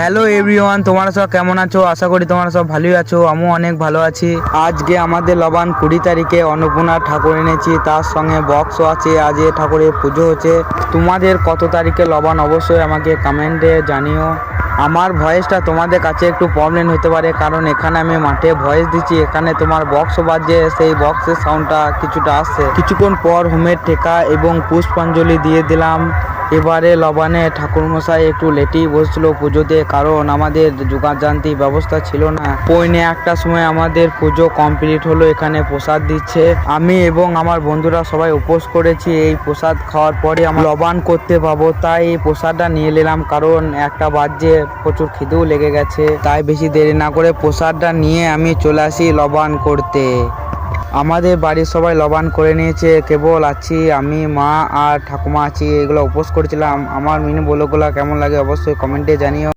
Hello everyone তোমরা সব কেমন আছো? আশা করি তোমরা সব ভালোই আছো, আমিও অনেক ভালো আছি। আজকে আমাদের লবান কুড়ি তারিখে অন্নপূর্ণা ঠাকুর এনেছি, তার সঙ্গে বক্সও আছে, আজ এ ঠাকুরের পুজো হচ্ছে। তোমাদের কত তারিখে লবান অবশ্যই আমাকে কমেন্টে জানিও। আমার ভয়েসটা তোমাদের কাছে একটু প্রবলেম হতে পারে, কারণ এখানে আমি মাঠে ভয়েস দিচ্ছি, এখানে তোমার বক্স বাজছে, সেই বক্সের সাউন্ডটা কিছুটা আসছে। কিছুক্ষণ পর হোমের ঠেকা এবং পুষ্পাঞ্জলি দিয়ে দিলাম। এবারে লবানে ঠাকুরমশাই একটু লেটেই বসছিল পুজোতে, কারণ আমাদের যোগাযান্ত্রিক ব্যবস্থা ছিল না। পৌনে একটা সময় আমাদের পুজো কমপ্লিট হলো, এখানে প্রসাদ দিচ্ছে। আমি এবং আমার বন্ধুরা সবাই উপোস করেছি, এই প্রসাদ খাওয়ার পরে আমরা লবান করতে পাবো। তাই এই প্রসাদটা নিয়ে নিলাম, কারণ একটা বাজে প্রচুর খিদেও লেগে গেছে। তাই বেশি দেরি না করে প্রসাদটা নিয়ে আমি চলে আসি লবান করতে। আমাদের বাড়ির সবাই লবান করে নিয়েছে, কেবল আছি আমি, মা আর ঠাকুমা আছি, এগুলো উপোস করেছিলাম। আমার মিনি বলোগুলো কেমন লাগে অবশ্যই কমেন্টে জানিও।